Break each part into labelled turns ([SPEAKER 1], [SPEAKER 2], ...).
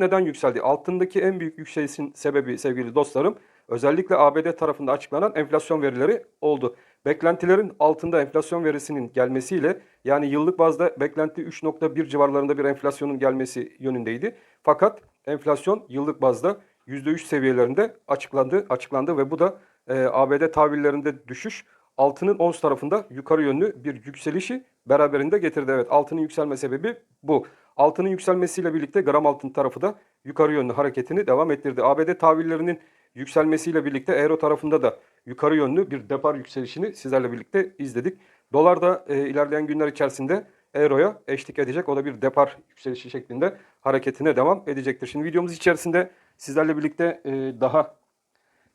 [SPEAKER 1] Neden yükseldi? Altındaki en büyük yükselişin sebebi sevgili dostlarım özellikle ABD tarafında açıklanan enflasyon verileri oldu. Beklentilerin altında enflasyon verisinin gelmesiyle yani yıllık bazda beklenti 3.1 civarlarında bir enflasyonun gelmesi yönündeydi. Fakat enflasyon yıllık bazda %3 seviyelerinde açıklandı, açıklandı ve bu da e, ABD tahvillerinde düşüş altının ons tarafında yukarı yönlü bir yükselişi beraberinde getirdi. Evet altının yükselme sebebi bu. Altının yükselmesiyle birlikte gram altın tarafı da yukarı yönlü hareketini devam ettirdi. ABD tahvillerinin yükselmesiyle birlikte euro tarafında da yukarı yönlü bir depar yükselişini sizlerle birlikte izledik. Dolar da e, ilerleyen günler içerisinde euroya eşlik edecek. O da bir depar yükselişi şeklinde hareketine devam edecektir. Şimdi videomuz içerisinde sizlerle birlikte e, daha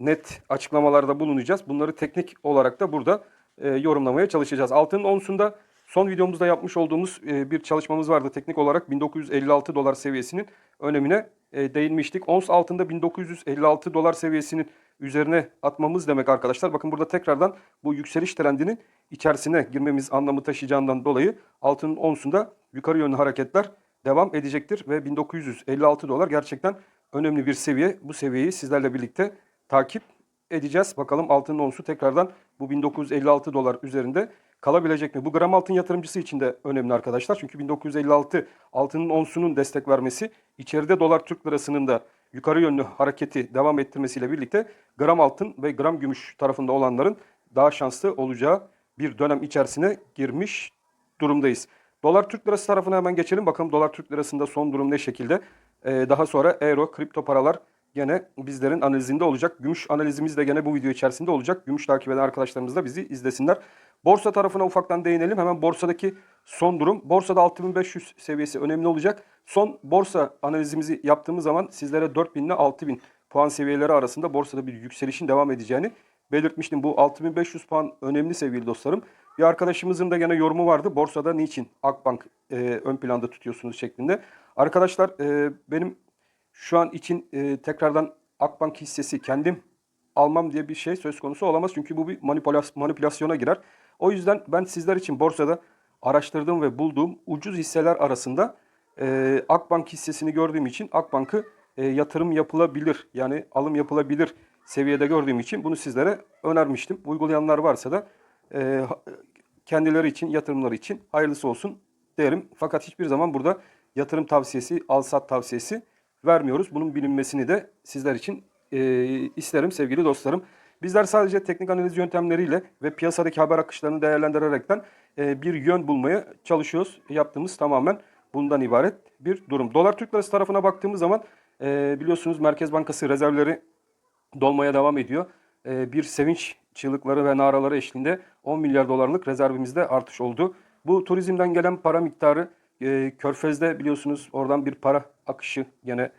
[SPEAKER 1] net açıklamalarda bulunacağız. Bunları teknik olarak da burada e, yorumlamaya çalışacağız. Altının onsunda son videomuzda yapmış olduğumuz e, bir çalışmamız vardı. Teknik olarak 1956 dolar seviyesinin önemine e, değinmiştik. Ons altında 1956 dolar seviyesinin üzerine atmamız demek arkadaşlar. Bakın burada tekrardan bu yükseliş trendinin içerisine girmemiz anlamı taşıyacağından dolayı altının onsunda yukarı yönlü hareketler devam edecektir. Ve 1956 dolar gerçekten önemli bir seviye. Bu seviyeyi sizlerle birlikte takip edeceğiz. Bakalım altının onsu tekrardan bu 1956 dolar üzerinde kalabilecek mi? Bu gram altın yatırımcısı için de önemli arkadaşlar. Çünkü 1956 altının onsunun destek vermesi, içeride dolar Türk lirasının da yukarı yönlü hareketi devam ettirmesiyle birlikte gram altın ve gram gümüş tarafında olanların daha şanslı olacağı bir dönem içerisine girmiş durumdayız. Dolar Türk lirası tarafına hemen geçelim. Bakalım dolar Türk lirasında son durum ne şekilde? Ee, daha sonra euro, kripto paralar gene bizlerin analizinde olacak. Gümüş analizimiz de gene bu video içerisinde olacak. Gümüş takip eden arkadaşlarımız da bizi izlesinler. Borsa tarafına ufaktan değinelim. Hemen borsadaki son durum. Borsada 6500 seviyesi önemli olacak. Son borsa analizimizi yaptığımız zaman sizlere 4000 ile 6000 puan seviyeleri arasında borsada bir yükselişin devam edeceğini belirtmiştim. Bu 6500 puan önemli sevgili dostlarım. Bir arkadaşımızın da gene yorumu vardı. Borsada niçin Akbank e, ön planda tutuyorsunuz şeklinde. Arkadaşlar e, benim şu an için e, tekrardan Akbank hissesi kendim almam diye bir şey söz konusu olamaz. Çünkü bu bir manipülasyona girer. O yüzden ben sizler için borsada araştırdığım ve bulduğum ucuz hisseler arasında e, Akbank hissesini gördüğüm için Akbank'ı e, yatırım yapılabilir yani alım yapılabilir seviyede gördüğüm için bunu sizlere önermiştim. Uygulayanlar varsa da e, kendileri için, yatırımları için hayırlısı olsun derim. Fakat hiçbir zaman burada yatırım tavsiyesi, al sat tavsiyesi vermiyoruz. Bunun bilinmesini de sizler için e, isterim sevgili dostlarım. Bizler sadece teknik analiz yöntemleriyle ve piyasadaki haber akışlarını değerlendirerekten e, bir yön bulmaya çalışıyoruz. Yaptığımız tamamen bundan ibaret bir durum. Dolar Türk Lirası tarafına baktığımız zaman e, biliyorsunuz Merkez Bankası rezervleri dolmaya devam ediyor. Ee, bir sevinç çığlıkları ve naraları eşliğinde 10 milyar dolarlık rezervimizde artış oldu. Bu turizmden gelen para miktarı e, Körfez'de biliyorsunuz oradan bir para akışı gene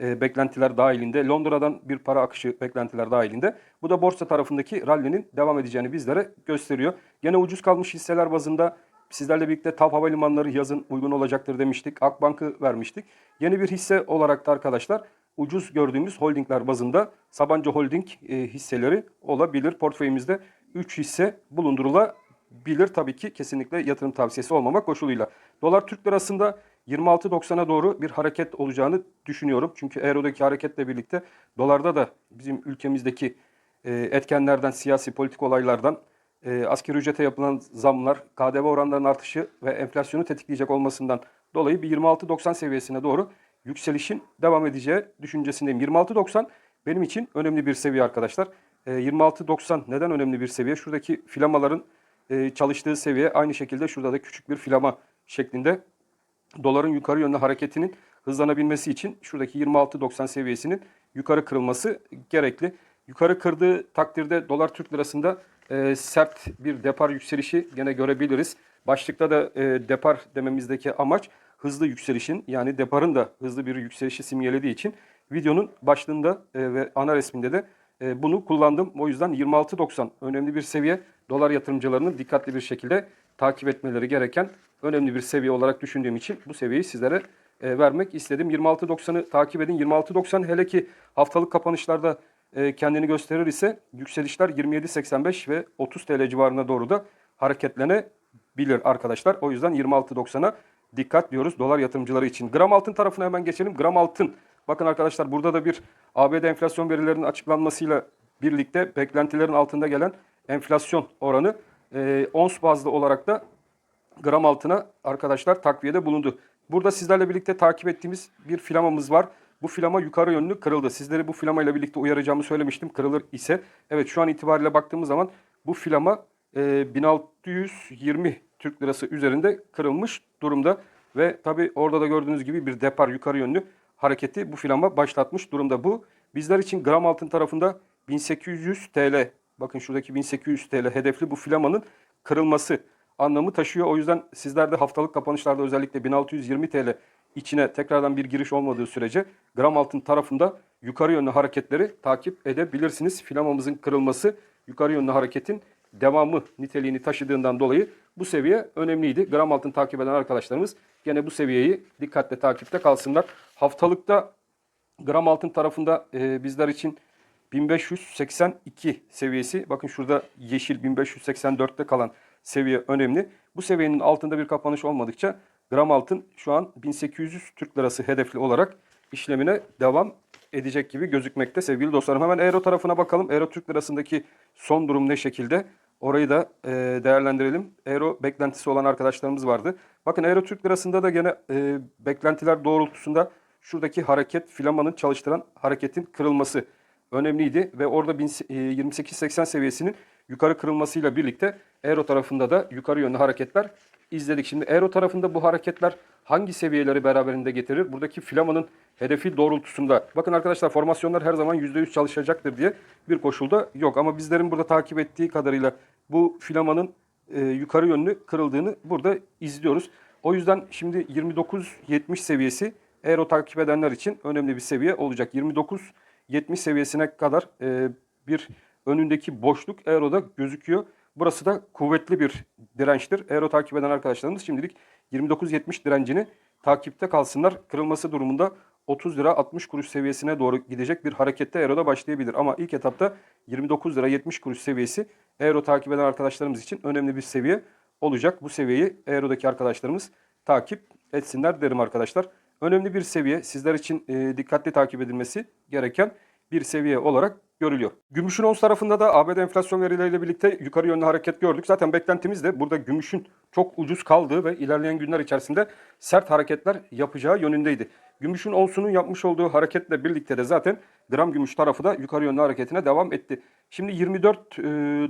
[SPEAKER 1] e, beklentiler dahilinde. Londra'dan bir para akışı beklentiler dahilinde. Bu da borsa tarafındaki rallinin devam edeceğini bizlere gösteriyor. Gene ucuz kalmış hisseler bazında sizlerle birlikte TAV Havalimanları yazın uygun olacaktır demiştik. Akbank'ı vermiştik. Yeni bir hisse olarak da arkadaşlar ucuz gördüğümüz holdingler bazında Sabancı Holding e, hisseleri olabilir. Portföyümüzde 3 hisse bulundurulabilir. Tabii ki kesinlikle yatırım tavsiyesi olmamak koşuluyla. Dolar Türk lirasında 26.90'a doğru bir hareket olacağını düşünüyorum. Çünkü Euro'daki hareketle birlikte dolarda da bizim ülkemizdeki e, etkenlerden, siyasi politik olaylardan, e, asgari ücrete yapılan zamlar, KDV oranlarının artışı ve enflasyonu tetikleyecek olmasından dolayı bir 26.90 seviyesine doğru yükselişin devam edeceği düşüncesindeyim. 26.90 benim için önemli bir seviye arkadaşlar. E, 26.90 neden önemli bir seviye? Şuradaki filamaların e, çalıştığı seviye aynı şekilde şurada da küçük bir filama şeklinde doların yukarı yönlü hareketinin hızlanabilmesi için şuradaki 26.90 seviyesinin yukarı kırılması gerekli. Yukarı kırdığı takdirde dolar Türk lirasında e, sert bir depar yükselişi gene görebiliriz. Başlıkta da e, depar dememizdeki amaç hızlı yükselişin yani deparın da hızlı bir yükselişi simgelediği için videonun başlığında e, ve ana resminde de e, bunu kullandım. O yüzden 26.90 önemli bir seviye. Dolar yatırımcılarının dikkatli bir şekilde takip etmeleri gereken önemli bir seviye olarak düşündüğüm için bu seviyeyi sizlere e, vermek istedim. 26.90'ı takip edin. 26.90 hele ki haftalık kapanışlarda e, kendini gösterir ise yükselişler 27.85 ve 30 TL civarına doğru da hareketlenebilir arkadaşlar. O yüzden 26.90'a dikkat diyoruz dolar yatırımcıları için. Gram altın tarafına hemen geçelim. Gram altın Bakın arkadaşlar burada da bir ABD enflasyon verilerinin açıklanmasıyla birlikte beklentilerin altında gelen enflasyon oranı e, ons bazlı olarak da gram altına arkadaşlar takviyede bulundu. Burada sizlerle birlikte takip ettiğimiz bir filamamız var. Bu filama yukarı yönlü kırıldı. Sizleri bu filamayla birlikte uyaracağımı söylemiştim. Kırılır ise evet şu an itibariyle baktığımız zaman bu filama e, 1620 Türk lirası üzerinde kırılmış durumda. Ve tabi orada da gördüğünüz gibi bir depar yukarı yönlü hareketi bu filama başlatmış durumda. Bu bizler için gram altın tarafında 1800 TL bakın şuradaki 1800 TL hedefli bu filamanın kırılması anlamı taşıyor. O yüzden sizler de haftalık kapanışlarda özellikle 1620 TL içine tekrardan bir giriş olmadığı sürece gram altın tarafında yukarı yönlü hareketleri takip edebilirsiniz. Filamamızın kırılması yukarı yönlü hareketin devamı niteliğini taşıdığından dolayı bu seviye önemliydi. Gram altın takip eden arkadaşlarımız gene bu seviyeyi dikkatle takipte kalsınlar. Haftalıkta gram altın tarafında e, bizler için 1582 seviyesi. Bakın şurada yeşil 1584'te kalan seviye önemli. Bu seviyenin altında bir kapanış olmadıkça gram altın şu an 1800 Türk lirası hedefli olarak işlemine devam edecek gibi gözükmekte sevgili dostlarım. Hemen euro tarafına bakalım. Euro Türk lirasındaki son durum ne şekilde? Orayı da e, değerlendirelim. Euro beklentisi olan arkadaşlarımız vardı. Bakın Euro Türk lirasında da gene e, beklentiler doğrultusunda şuradaki hareket filamanın çalıştıran hareketin kırılması önemliydi ve orada 1000 e, 28.80 seviyesinin yukarı kırılmasıyla birlikte Euro tarafında da yukarı yönlü hareketler izledik. Şimdi Euro tarafında bu hareketler hangi seviyeleri beraberinde getirir? Buradaki filamanın hedefi doğrultusunda. Bakın arkadaşlar formasyonlar her zaman %100 çalışacaktır diye bir koşulda yok. Ama bizlerin burada takip ettiği kadarıyla bu filamanın e, yukarı yönlü kırıldığını burada izliyoruz. O yüzden şimdi 29.70 seviyesi Euro takip edenler için önemli bir seviye olacak. 29.70 seviyesine kadar e, bir önündeki boşluk Euro'da gözüküyor. Burası da kuvvetli bir dirençtir. Euro takip eden arkadaşlarımız şimdilik 29.70 direncini takipte kalsınlar. Kırılması durumunda 30 lira 60 kuruş seviyesine doğru gidecek bir harekette Euro'da başlayabilir. Ama ilk etapta 29 lira 70 kuruş seviyesi Euro takip eden arkadaşlarımız için önemli bir seviye olacak. Bu seviyeyi Euro'daki arkadaşlarımız takip etsinler derim arkadaşlar. Önemli bir seviye sizler için e, dikkatli takip edilmesi gereken bir seviye olarak görülüyor. Gümüşün ons tarafında da ABD enflasyon verileriyle birlikte yukarı yönlü hareket gördük. Zaten beklentimiz de burada gümüşün çok ucuz kaldığı ve ilerleyen günler içerisinde sert hareketler yapacağı yönündeydi. Gümüşün onsunun yapmış olduğu hareketle birlikte de zaten gram gümüş tarafı da yukarı yönlü hareketine devam etti. Şimdi 24 e,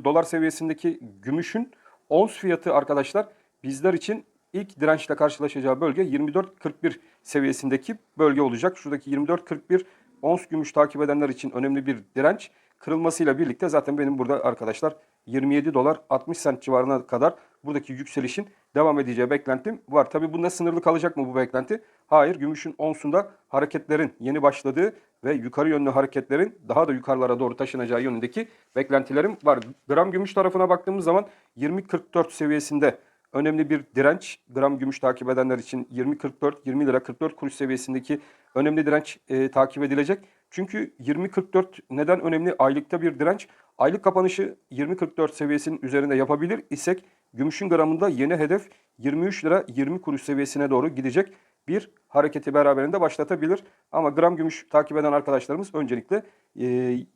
[SPEAKER 1] dolar seviyesindeki gümüşün ons fiyatı arkadaşlar bizler için ilk dirençle karşılaşacağı bölge 24.41 seviyesindeki bölge olacak. Şuradaki 24.41 ons gümüş takip edenler için önemli bir direnç. Kırılmasıyla birlikte zaten benim burada arkadaşlar 27 dolar 60 sent civarına kadar buradaki yükselişin devam edeceği beklentim var. Tabi bunda sınırlı kalacak mı bu beklenti? Hayır. Gümüşün onsunda hareketlerin yeni başladığı ve yukarı yönlü hareketlerin daha da yukarılara doğru taşınacağı yönündeki beklentilerim var. Gram gümüş tarafına baktığımız zaman 20.44 seviyesinde önemli bir direnç. Gram gümüş takip edenler için 20.44, 20 lira 44 kuruş seviyesindeki önemli direnç e, takip edilecek. Çünkü 20.44 neden önemli? Aylıkta bir direnç. Aylık kapanışı 20.44 seviyesinin üzerinde yapabilir isek gümüşün gramında yeni hedef 23 lira 20 kuruş seviyesine doğru gidecek bir hareketi beraberinde başlatabilir. Ama gram gümüş takip eden arkadaşlarımız öncelikle e,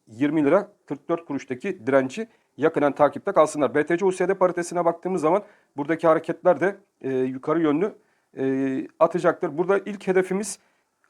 [SPEAKER 1] 20 lira 44 kuruştaki direnci yakından takipte kalsınlar. BTC USD paritesine baktığımız zaman buradaki hareketler de e, yukarı yönlü e, atacaktır. Burada ilk hedefimiz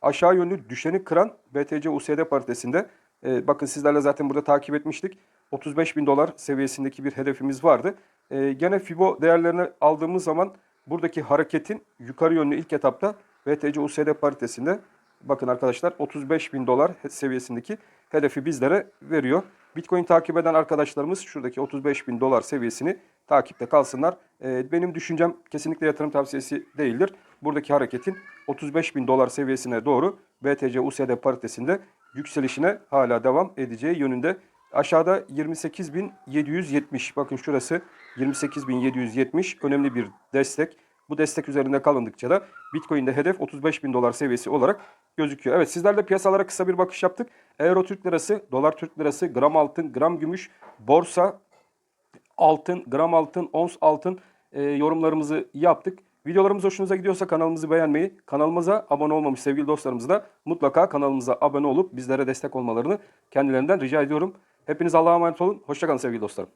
[SPEAKER 1] aşağı yönlü düşeni kıran BTC USD paritesinde. E, bakın sizlerle zaten burada takip etmiştik. 35 bin dolar seviyesindeki bir hedefimiz vardı. E, gene FIBO değerlerini aldığımız zaman buradaki hareketin yukarı yönlü ilk etapta BTC USD paritesinde bakın arkadaşlar 35 bin dolar seviyesindeki hedefi bizlere veriyor. Bitcoin takip eden arkadaşlarımız şuradaki 35 bin dolar seviyesini takipte kalsınlar. Ee, benim düşüncem kesinlikle yatırım tavsiyesi değildir. Buradaki hareketin 35 bin dolar seviyesine doğru BTC USD paritesinde yükselişine hala devam edeceği yönünde. Aşağıda 28.770 bakın şurası 28.770 önemli bir destek. Bu destek üzerinde kalındıkça da Bitcoin'de hedef 35 bin dolar seviyesi olarak gözüküyor. Evet sizlerle piyasalara kısa bir bakış yaptık. Euro Türk Lirası, Dolar Türk Lirası, gram altın, gram gümüş, borsa, altın, gram altın, ons altın e, yorumlarımızı yaptık. Videolarımız hoşunuza gidiyorsa kanalımızı beğenmeyi, kanalımıza abone olmamış sevgili dostlarımız da mutlaka kanalımıza abone olup bizlere destek olmalarını kendilerinden rica ediyorum. Hepiniz Allah'a emanet olun. Hoşçakalın sevgili dostlarım.